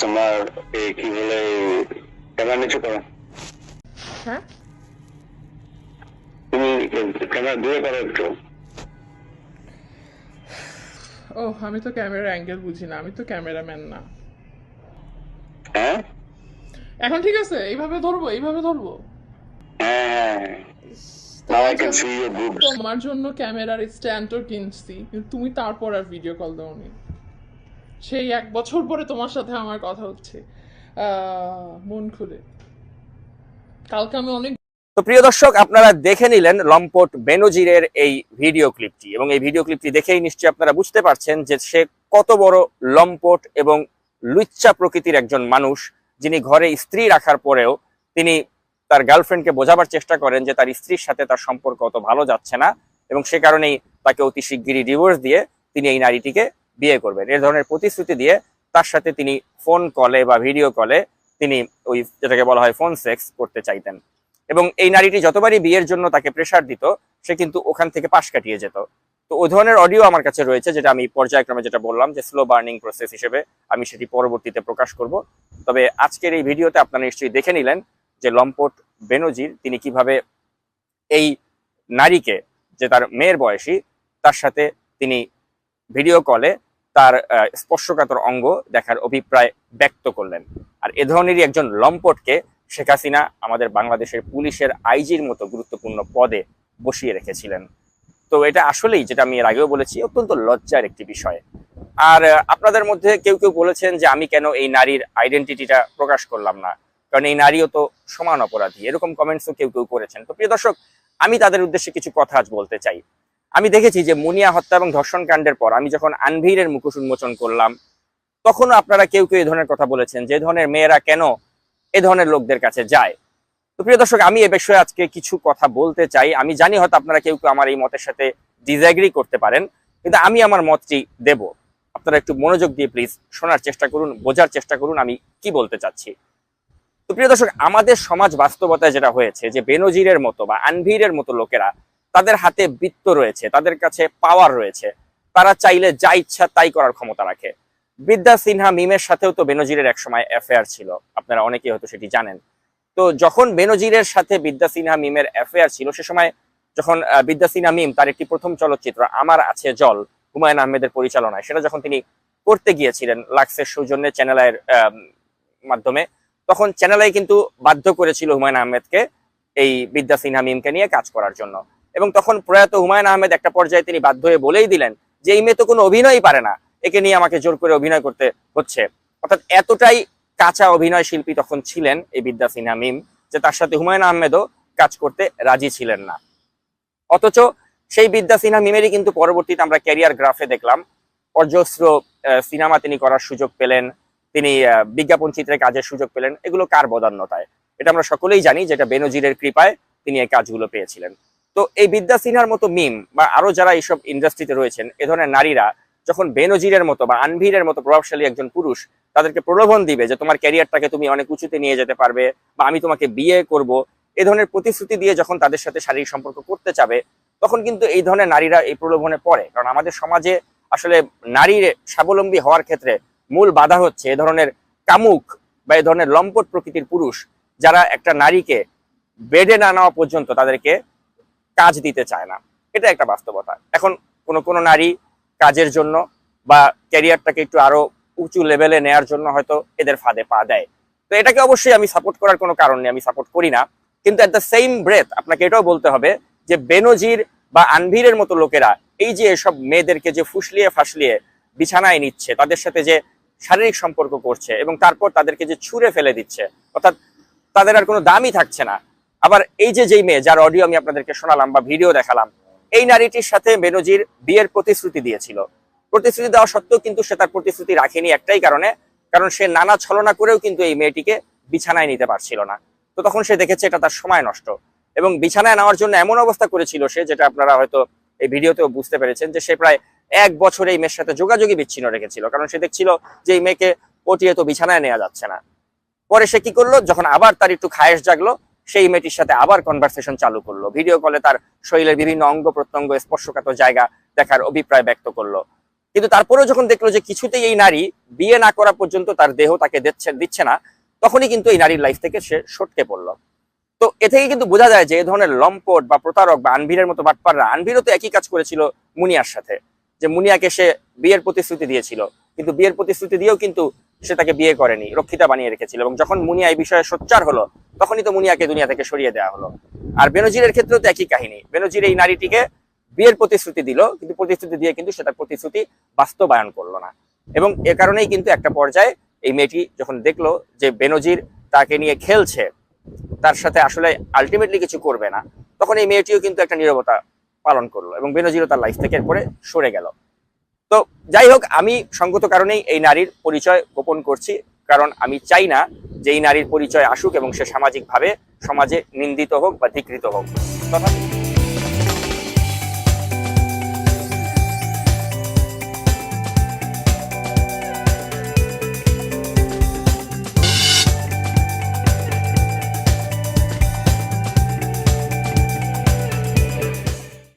তোমার কি বলে ক্যামেরা নিচু করো। হ্যাঁ? তুমি ক্যামেরা দূরে করো একটু। ও আমি তো ক্যামেরার অ্যাঙ্গেল বুঝি না আমি তো ক্যামেরাম্যান না। হ্যাঁ? এখন ঠিক আছে? এইভাবে ধরবো এইভাবে ধরবো? হ্যাঁ. তোমার জন্য ক্যামেরার স্ট্যান্ডও কিনছি কিন্তু তুমি তারপর আর ভিডিও কল দাওনি। সেই এক বছর পরে তোমার সাথে আমার কথা হচ্ছে। মন খুলে। কালকে আমি অনেক তো প্রিয় দর্শক, আপনারা দেখে নিলেন লম্পট বেনজিরের এই ভিডিও ক্লিপটি। এবং এই ভিডিও ক্লিপটি দেখেই নিশ্চয়ই আপনারা বুঝতে পারছেন যে সে কত বড় লম্পট এবং লুচ্চা প্রকৃতির একজন মানুষ, যিনি ঘরে স্ত্রী রাখার পরেও তিনি তার গার্লফ্রেন্ডকে বোঝাবার চেষ্টা করেন যে তার স্ত্রীর সাথে তার সম্পর্ক অত ভালো যাচ্ছে না এবং সে কারণেই তাকে অতি শিগগিরই ডিভোর্স দিয়ে তিনি এই নারীটিকে বিয়ে করবেন। এ ধরনের প্রতিশ্রুতি দিয়ে তার সাথে তিনি ফোন কলে বা ভিডিও কলে তিনি ওই যেটাকে বলা হয় ফোন সেক্স করতে চাইতেন। এবং এই নারীটি যতবারই বিয়ের জন্য তাকে প্রেশার দিত, সে কিন্তু ওখান থেকে পাশ কাটিয়ে যেত। তো ওই ধরনের অডিও আমার কাছে রয়েছে, যেটা আমি পর্যায়ক্রমে যেটা বললাম যে স্লো বার্নিং প্রসেস হিসেবে আমি সেটি পরবর্তীতে প্রকাশ করব। তবে আজকের এই ভিডিওতে আপনারা নিশ্চয়ই দেখে নিলেন যে লম্পট বেনজির তিনি কীভাবে এই নারীকে, যে তার মেয়ের বয়সী, তার সাথে তিনি ভিডিও কলে তার স্পর্শকাতর অঙ্গ দেখার অভিপ্রায় ব্যক্ত করলেন। আর এ ধরনেরই একজন লম্পটকে শেখ হাসিনা আমাদের বাংলাদেশের পুলিশের আইজির মতো গুরুত্বপূর্ণ পদে বসিয়ে রেখেছিলেন। তো এটা আসলেই, যেটা আমি এর আগেও বলেছি, অত্যন্ত লজ্জার একটি বিষয়। আর আপনাদের মধ্যে কেউ কেউ বলেছেন যে আমি কেন এই নারীর আইডেন্টিটিটা প্রকাশ করলাম না। কারণ এই নারীও তো সমান অপরাধী। এরকম কমেন্টসও কেউ কেউ করেছেন। তো প্রিয় দর্শক, আমি তাদের উদ্দেশ্যে কিছু কথা আজ বলতে চাই। আমি দেখেছি যে মুনিয়া হত্যা এবং ধর্ষণ কাণ্ডের পর আমি যখন আনভিরের মুখোশ উন্মোচন করলাম, তখনও আপনারা কেউ কেউ এই ধরনের কথা বলেছেন যে ধরনের মেয়েরা কেন এ ধরনের লোকদের কাছে যায়। তো প্রিয় দর্শক, আমি এ বিষয়ে আজকে কিছু কথা বলতে চাই। আমি জানি হয়তো আপনারা কেউ কেউ আমার এই মতের সাথে ডিসঅ্যাগ্রি করতে পারেন, কিন্তু আমি আমার মতটি দেব। আপনারা একটু মনোযোগ দিয়ে প্লিজ শোনার চেষ্টা করুন, বোঝার চেষ্টা করুন আমি কি বলতে চাচ্ছি। তো প্রিয় দর্শক, আমাদের সমাজ বাস্তবতায় যেটা হয়েছে যে বেনজিরের মতো বা আনভিরের মতো লোকেরা তাদের হাতে বৃত্ত রয়েছে, তাদের কাছে পাওয়ার রয়েছে। তারা চাইলে যা ইচ্ছা তাই করার ক্ষমতা রাখে। বিদ্যা সিনহা মিমের সাথেও তো বেনজিরের একসময় অ্যাফেয়ার ছিল, আপনারা অনেকেই হয়তো সেটি জানেন। তো যখন বেনজিরের সাথে বিদ্যা সিনহা মিমের অ্যাফেয়ার ছিল, সে সময় যখন বিদ্যা সিনহা মিম তার একটি প্রথম চলচ্চিত্র, আমার আছে জল, হুমায়ুন আহমেদের পরিচালনায়, সেটা যখন তিনি করতে গিয়েছিলেন লাক্সের সৌজন্যে চ্যানেলের মাধ্যমে, তখন চ্যানেলাই কিন্তু বাধ্য করেছিল হুমায়ুন আহমেদকে এই বিদ্যা সিনহা মিমকে নিয়ে কাজ করার জন্য। এবং তখন প্রয়াত হুমায়ুন আহমেদ একটা পর্যায়ে তিনি বাধ্য হয়ে বলেই দিলেন যে এই মেয়ে তো কোনো অভিনয়ই পারে না, একে নিয়ে আমাকে জোর করে অভিনয় করতে হচ্ছে। অর্থাৎ এতটাই কাঁচা অভিনয় শিল্পী তখন ছিলেন এই বিদ্যা সিনহা মিম, যে তার সাথে হুমায়ুন আহমেদও কাজ করতে রাজি ছিলেন না। অথচ সেই বিদ্যা সিনহা মিমেরই কিন্তু পরবর্তীতে আমরা ক্যারিয়ার গ্রাফে দেখলাম। অজস্র সিনেমা তিনি করার সুযোগ পেলেন, তিনি বিজ্ঞাপন চিত্রে কাজের সুযোগ পেলেন। এগুলো কার বদান্যতায়? এটা আমরা সকলেই জানি যেটা বেনজিরের কৃপায় তিনি এই কাজগুলো পেয়েছিলেন। তো এই বিদ্যা সিনহার মতো মিম বা আরও যারা এইসব ইন্ডাস্ট্রিতে রয়েছেন, এ ধরনের নারীরা যখন বেনজিরের মতো বা আনভিরের মতো প্রভাবশালী একজন পুরুষ, তাদেরকে প্রলোভন দিবে যে তোমার ক্যারিয়ারটাকে তুমি অনেক উঁচুতে নিয়ে যেতে পারবে বা আমি তোমাকে বিয়ে করব, এ ধরনের প্রতিশ্রুতি দিয়ে যখন তাদের সাথে শারীরিক সম্পর্ক করতে চাবে, তখন কিন্তু এই ধরনের নারীরা এই প্রলোভনে পড়ে। কারণ আমাদের সমাজে আসলে নারীর স্বাবলম্বী হওয়ার ক্ষেত্রে মূল বাধা হচ্ছে এ ধরনের কামুক বা এ ধরনের লম্পট প্রকৃতির পুরুষ, যারা একটা নারীকে বেডে না নেওয়া পর্যন্ত তাদেরকে কাজ দিতে চায় না। এটা একটা বাস্তবতা। এখন কোনো কোনো নারী কাজের জন্য বা ক্যারিয়ারটাকে একটু আরও উঁচু লেভেলে নেয়ার জন্য হয়তো এদের ফাঁদে পা দেয়। তো এটাকে অবশ্যই আমি সাপোর্ট করার কোনো কারণ নেই, আমি সাপোর্ট করি না। কিন্তু অ্যাট দ্য সেম ব্রেথ আপনাকে এটাও বলতে হবে যে বেনজির বা আনভিরের মতো লোকেরা, এই যে এসব মেয়েদেরকে যে ফুসলিয়ে ফাসলিয়ে বিছানায় নিচ্ছে, তাদের সাথে যে শারীরিক সম্পর্ক করছে এবং তারপর তাদেরকে যে ছুঁড়ে ফেলে দিচ্ছে, অর্থাৎ তাদের আর কোনো দামই থাকছে না। আবার এই যে যেই মেয়ে, যার অডিও আমি আপনাদেরকে শোনালাম বা ভিডিও দেখালাম, এই নারীটির সাথে বেনজির বিয়ের প্রতিশ্রুতি দিয়েছিল। প্রতিশ্রুতি দেওয়া সত্ত্বেও কিন্তু সে তার প্রতিশ্রুতি রাখেনি একটাই কারণে, কারণ সে নানা ছলনা করেও কিন্তু এই মেয়েটিকে বিছানায় নিতে পারছিল না। তো তখন সে দেখেছে এটা তার সময় নষ্ট। এবং বিছানায় নেওয়ার জন্য এমন অবস্থা করেছিল সে, যেটা আপনারা হয়তো এই ভিডিওতেও বুঝতে পেরেছেন যে সে প্রায় এক বছর এই মেয়ের সাথে যোগাযোগই বিচ্ছিন্ন রেখেছিল। কারণ সে দেখছিল যে এই মেয়েকে পটিয়ে তো বিছানায় নেওয়া যাচ্ছে না। পরে সে কি করল? যখন আবার তার একটু খায়েশ জাগলো সেই মেয়েটির সাথে আবার কনভারসেশন চালু করল। ভিডিও কলে তার শরীরের বিভিন্ন অঙ্গ প্রত্যঙ্গ, স্পর্শকাতর জায়গা দেখার অভিপ্রায় ব্যক্ত করল। কিন্তু তারপরেও যখন দেখল যে কিছুতেই এই নারী বিয়ে না করা পর্যন্ত তার দেহ তাকে দিচ্ছে দিচ্ছে না, তখনই কিন্তু এই নারীর লাইফ থেকে সে সটকে পড়ল। তো এ থেকে কিন্তু বোঝা যায় যে এই ধরনের লম্পট বা প্রতারক বা আনভিরের মতো বাটপাররা, আনভিরও তো একই কাজ করেছিল মুনিয়ার সাথে, যে মুনিয়াকে সে বিয়ের প্রতিশ্রুতি দিয়েছিল। কিন্তু বিয়ের প্রতিশ্রুতি দিয়েও কিন্তু সে তাকে বিয়ে করেনি, রক্ষিতা বানিয়ে রেখেছিল এবং যখন মুনিয়া এই বিষয়ে সোচ্চার হলো, তখনই তো মুনিয়াকে দুনিয়া থেকে সরিয়ে দেওয়া হলো। আর বেনজিরের ক্ষেত্রেও তো একই কাহিনী। বেনজির এই নারীটিকে বিয়ের প্রতিশ্রুতি দিল, কিন্তু প্রতিশ্রুতি দিয়ে কিন্তু সে তার প্রতিশ্রুতি বাস্তবায়ন করল না। এবং এ কারণেই কিন্তু একটা পর্যায়ে এই মেয়েটি যখন দেখল যে বেনজির তাকে নিয়ে খেলছে, তার সাথে আসলে আলটিমেটলি কিছু করবে না, তখন এই মেয়েটিও কিন্তু একটা নীরবতা পালন করল এবং বেনজিরও তার লাইফ থেকে এরপরে সরে গেল। তো যাই হোক, আমি সঙ্গত কারণেই এই নারীর পরিচয় গোপন করছি, কারণ আমি চাই না যে এই নারীর পরিচয় আসুক এবং সে সামাজিকভাবে সমাজে নিন্দিত হোক বা ধিকৃত হোক। তথাপি